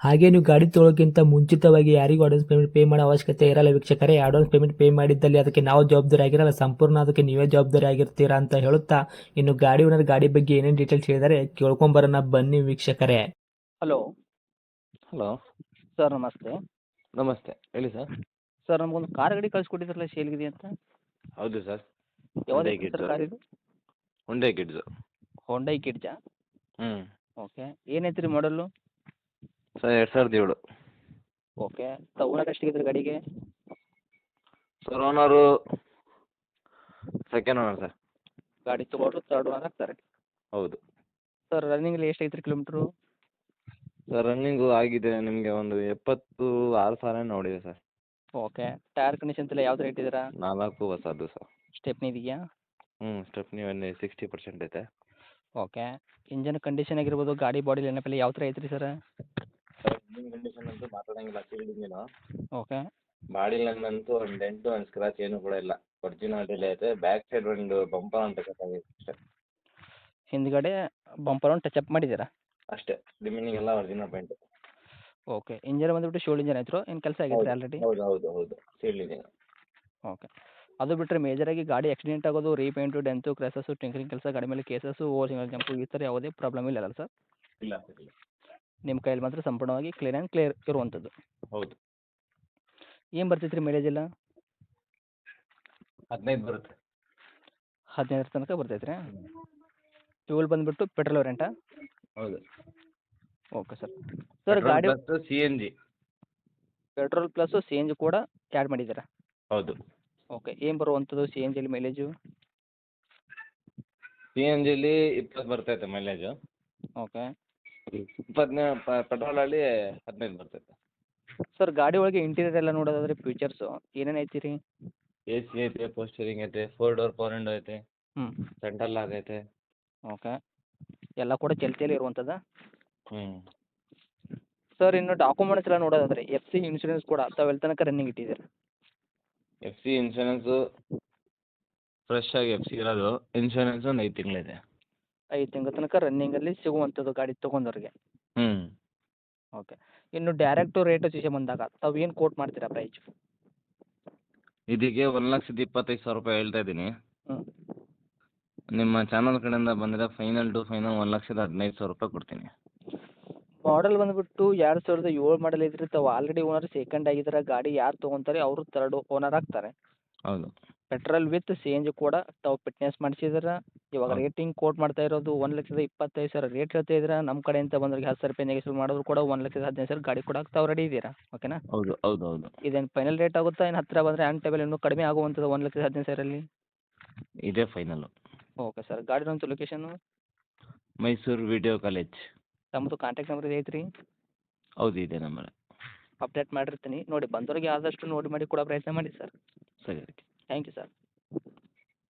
ಹಾಗೆ ನೀವು ಗಾಡಿ ತೊಳೋಕ್ಕಿಂತ ಮುಂಚಿತವಾಗಿ ಯಾರಿಗೂ ಅಡ್ವಾನ್ಸ್ ಪೇಮೆಂಟ್ ಪೇ ಮಾಡೋ ಅವಶ್ಯಕತೆ ಇರಲ್ಲ ವೀಕ್ಷಕರೇ. ಅಡ್ವಾನ್ಸ್ ಪೇಮೆಂಟ್ ಪೇ ಮಾಡಿದ್ದಲ್ಲಿ ಅದಕ್ಕೆ ನಾವು ಜವಾಬ್ದಾರಿ ಆಗಿರಲ್ಲ. ಸಂಪೂರ್ಣ ಅದಕ್ಕೆ ನೀವೇ ಜವಾಬ್ದಾರಿ ಆಗಿರ್ತೀರಾ ಅಂತ ಹೇಳುತ್ತಾ ಇನ್ನು ಗಾಡಿ ಓನರ್ ಗಾಡಿ ಬಗ್ಗೆ ಏನೇನು ಡೀಟೇಲ್ಸ್ ಹೇಳಿದರೆ ಕೇಳ್ಕೊಂಬರೋಣ. ಬನ್ನಿ ವೀಕ್ಷಕರೇ. ಹಲೋ ಹಲೋ ಸರ್ ನಮಸ್ತೆ. ನಮಸ್ತೆ. ಹೇಳಿ ಸರ್ ಸರ್ ನಮಗೊಂದು ಕಾರ್ ಗಾಡಿ ಕಳಿಸ್ಕೊಟ್ಟಿದ್ರಲ್ಲ ಸೇಲ್ಗಿದೆ ಅಂತ? ಹೌದು ಸರ್ ಯಾವ್ದು ಸರ್ Kidz. ಕಾರ್ ಇದು? ಹುಂಡೈ ಕಿಡ್ಸು ಹೊಂಡೈ ಕಿಡ್ಜಾ ಹ್ಞೂ ಓಕೆ ಏನೈತೆ ರೀ ಮಾಡಲ್ಲು ಸರ್ ಎರಡು ಸಾವಿರದ ಏಳು. ಓಕೆ ತಗೊಳಕ್ಕೆ ಎಷ್ಟಿಗೆ ಗಾಡಿಗೆ? Sir owner second owner sir. ಗಾಡಿ ತೊಗೊಂಡ್ರು ತರ್ಡ್ ಓನರ್ ಆಗ್ತಾರೆ. ಹೌದು. ಸರ್ ರನ್ನಿಂಗಲ್ಲಿ ಎಷ್ಟು ಐತ್ರಿ ಕಿಲೋಮೀಟ್ರು ಸರ್ ರನ್ನಿಂಗು ಆಗಿದೆ ನಿಮಗೆ ಒಂದು ಎಪ್ಪತ್ತು ಆರು ಸಾವಿರ ನೋಡಿದೆ ಸರ್. ಓಕೆ ಟೈರ್ ಕಂಡೀಷನ್ ಎಲ್ಲ ಯಾವ್ದು ರೇಟ್ ಇದ್ದೀರಾ? ನಾಲ್ಕು ಹೊಸದು ಸರ್. ಸ್ಟೆಪ್ನಿ ಇದೆಯಾ? ಹ್ಞೂ ಸ್ಟೆಪ್ನಿ ಒಂದು ಸಿಕ್ಸ್ಟಿ ಪರ್ಸೆಂಟ್ ಐತೆ. ಓಕೆ ಇಂಜನ್ ಕಂಡೀಷನ್ ಆಗಿರ್ಬೋದು ಗಾಡಿ ಬಾಡಿ ನೆನಪಲ್ಲಿ ಯಾವ ಥರ ಐತ್ರಿ ಸರ್? ಇಂಜಿನ್ ಕಂಡೀಷನ್ ಅಂತೂ ಮಾತಾಡೋಂಗಿಲ್ಲ ಸೀಲ್ಡ್ ಇಂಜಿನು ಓಕೆ ಬಾಡಿ ಅಂತೂ ಒಂದು ಡೆಂಟು ಒಂದು ಸ್ಕ್ರಾಚ್ ಏನು ಕೂಡ ಇಲ್ಲ. ಒರಿಜಿನಾಲಿಟಿಲೇ ಐತೆ ಬ್ಯಾಕ್ ಸೈಡ್ ಒಂದು ಬಂಪರ್ ಅಂತ ಕಟ್ಟಾಗಿದೆ ಅಷ್ಟೇ. ಹಿಂದ್ಗಡೆ ಬಂಪರ್ ಒಂದು ಟಚ್ ಅಪ್ ಮಾಡಿದ್ದೀರಾ? ಅಷ್ಟೇ ರಿಮೈನಿಂಗ್ ಎಲ್ಲ ಒರಿಜಿನಲ್ ಪೇಂಟ್ ಓಕೆ ಇಂಜನ್ ಬಂದ್ಬಿಟ್ಟು ಶೋಲ್ಡ್ ಇಂಜನ್ ಐತ್ರೋ ಏನು ಕೆಲಸ ಆಗಿದೆ ಆಲ್ರೆಡಿ ಹೌದು ಹೌದು ಹೌದು ಸೀಲ್ಡ್ ಇಂಜಿನ್ ಓಕೆ ಅದು ಬಿಟ್ಟರೆ ಮೇಜರಾಗಿ ಗಾಡಿ ಆಕ್ಸಿಡೆಂಟ್ ಆಗೋದು ರೀಪೇಂಟು ಡೆಂತು ಕ್ರ್ಯಾಸಸ್ಸು ಟಿಂಕರಿಂಗ್ ಕೆಲಸ ಗಾಡಿ ಮೇಲೆ ಕೇಸಸ್ಸು ಓವರ್ ಸಿಂಗಲ್ ಜಂಪು ಈ ಥರ ಯಾವುದೇ ಪ್ರಾಬ್ಲಮ್ ಇಲ್ಲ ಸರ್ ಇಲ್ಲ ಸರ್ ಇಲ್ಲ. ನಿಮ್ಮ ಕೈಯಲ್ಲಿ ಮಾತ್ರ ಸಂಪೂರ್ಣವಾಗಿ ಕ್ಲೀನ್ ಆ್ಯಂಡ್ ಕ್ಲಿಯರ್ ಇರುವಂಥದ್ದು. ಹೌದು. ಏನು ಬರ್ತೈತೆ ರೀ ಮೈಲೇಜ್ ಎಲ್ಲ? ಹದಿನೈದು ಬರುತ್ತೆ. ಹದಿನೈದರ ತನಕ ಬರ್ತೈತ್ರಿ? ರೀ ಫ್ಯೂಲ್ ಬಂದುಬಿಟ್ಟು ಪೆಟ್ರೋಲ್ ವೇರಿಯಂಟಾ ಹೌದು. ಓಕೆ ಸರ್ ಸರ್ ಗಾಡಿ C N G petrol plus C N G ಕೂಡ ಆ್ಯಡ್ ಮಾಡಿದ್ದೀರಾ? ಹೌದು. ಓಕೆ ಏನು ಬರುವಂಥದ್ದು ಸಿ ಎನ್ ಜಿಲಿ ಮೈಲೇಜು ಸಿ ಎನ್ ಜಿಲಿ ಇಪ್ಪತ್ತು ಬರ್ತೈತೆ ಮೈಲೇಜು ಓಕೆ ಇಪ್ಪತ್ತನೇ ಪೆಟ್ರೋಲಲ್ಲಿ ಹದಿನೈದು ಬರ್ತೈತೆ. ಸರ್ ಗಾಡಿ ಒಳಗೆ ಇಂಟೀರಿಯರ್ ಎಲ್ಲ ನೋಡೋದಾದ್ರೆ ಫೀಚರ್ಸ್ ಏನೇನು ಐತಿ ರೀ ಎ ಸಿ ಐತೆ ಪೋಸ್ಟರಿಂಗ್ ಐತೆ ಫೋರ್ ಡೋರ್ ಫೋರ್ ವಿಂಡೋ ಐತೆ ಹ್ಞೂ ಸೆಂಟ್ರಲ್ ಐತೆ. ಓಕೆ. ಎಲ್ಲ ಕೂಡ ಚಲ್ತಿಯಲ್ಲಿ ಇರುವಂಥದ್ದು? ಹ್ಞೂ ಸರ್ ಇನ್ನು ಡಾಕ್ಯುಮೆಂಟ್ಸ್ ಎಲ್ಲ ನೋಡೋದಾದ್ರೆ ಎಫ್ ಸಿ ಇನ್ಶೂರೆನ್ಸ್ ಕೂಡ ತಾವೆಲ್ಲಿ ತನಕ ರನ್ನಿಂಗ್ ಇಟ್ಟಿದ್ದೀರ? ಎಫ್ ಸಿ ಇನ್ಶೂರೆನ್ಸು ಫ್ರೆಶ್ ಆಗಿ ಎಫ್ ಸಿ ಇರೋದು. ಇನ್ಶೂರೆನ್ಸ್ ಒಂದು ಐದು ತಿಂಗಳಿದೆ ಐದು ತಿಂಗಳ ತನಕ ರನ್ನಿಂಗಲ್ಲಿ ಸಿಗುವಂಥದ್ದು ಗಾಡಿ ತೊಗೊಂಡವ್ರಿಗೆ. ಹ್ಞೂ ಓಕೆ ಇನ್ನು ಡೈರೆಕ್ಟು ರೇಟ್ ವಿಷಯ ಬಂದಾಗ ತಾವು ಏನು ಕೋಟ್ ಮಾಡ್ತೀರಾ ಪ್ರೈಸ್ ಇದಕ್ಕೆ ಒಂದು ಲಕ್ಷದ ಇಪ್ಪತ್ತೈದು ಸಾವಿರ ರೂಪಾಯಿ ಹೇಳ್ತಾ ಇದ್ದೀನಿ. ಹ್ಞೂ ನಿಮ್ಮ ಚಾನಲ್ ಕಡೆಯಿಂದ ಬಂದರೆ ಫೈನಲ್ ಟು ಫೈನಲ್ ಒಂದು ಲಕ್ಷದ ಹದಿನೈದು ಸಾವಿರ ರೂಪಾಯಿ ಕೊಡ್ತೀನಿ. ಮಾಡೆಲ್ ಬಂದ್ಬಿಟ್ಟು ಎರಡು ಸಾವಿರದ ಏಳು ಮಾಡೆಲ್ ಇದ್ರಿ ತಾವು ಆಲ್ರೆಡಿ ಓನರ್ ಸೆಕೆಂಡ್ ಆಗಿದ್ದಾರೆ ಗಾಡಿ ಯಾರು ತೊಗೊಂತಾರೆ ಅವರು ತರ್ಡ್ ಓನರ್ ಆಗ್ತಾರೆ. ಹೌದು. Petrol with C N G ಕೂಡ ತಾವು ಫಿಟ್ನೆಸ್ ಮಾಡಿಸಿದ್ರೆ. ಇವಾಗ. ರೇಟಿಂಗ್ ಕೋಟ್ ಮಾಡ್ತಾ ಇರೋದು ಒಂದು ಲಕ್ಷದ ಇಪ್ಪತ್ತೈದು ಸಾವಿರ. ರೇಟ್ ಹೇಳ್ತಾ ಇದ್ದೀರಾ ನಮ್ಮ ಕಡೆಯಿಂದ ಬಂದವ್ರಿಗೆ ಹತ್ತು ಸಾವಿರ ರೂಪಾಯಿ ನೆಗೆಸಿಬಲ್ ಮಾಡಿದ್ರು ಕೂಡ ಒಂದು ಲಕ್ಷದ ಹದಿನೈದು ಸಾವಿರ ಗಾಡಿ ಕೊಡಕ್ಕೆ ತಾವು ರೆಡಿ ಇದ್ದೀರಾ ಓಕೆನಾ ಹೌದು ಹೌದು ಹೌದು. ಇದೇನು ಫೈನಲ್ ರೇಟ್ ಆಗುತ್ತಾ? ಏನು ಹತ್ತಿರ ಬಂದರೆ ಆನ್ ಟೇಬಲ್ ಇನ್ನೂ ಕಡಿಮೆ ಆಗುವಂಥದ್ದು ಒಂದು ಲಕ್ಷದ ಹದಿನೈದು ಸಾವಿರಲ್ಲಿ? ಇದೇ ಫೈನಲು ಓಕೆ ಸರ್ ಗಾಡಿನಂತೂ ಲೊಕೇಶನ್ನು ಮೈಸೂರು ವಿಡಿಯೋ ಕಾಲೇಜ್. ತಮ್ಮದು ಕಾಂಟ್ಯಾಕ್ಟ್ ನಂಬರ್ ಇದೆ ಐತ್ರಿ? ಹೌದು ಇದೆ ನಂಬರ್ ಅಪ್ಡೇಟ್ ಮಾಡಿರ್ತೀನಿ. ನೋಡಿ ಬಂದವ್ರಿಗೆ ಆದಷ್ಟು ನೋಡಿ ಮಾಡಿ ಕೊಡೋ ಪ್ರಯತ್ನ ಮಾಡಿ ಸರ್ ಸರಿ. Okay Thank you, sir.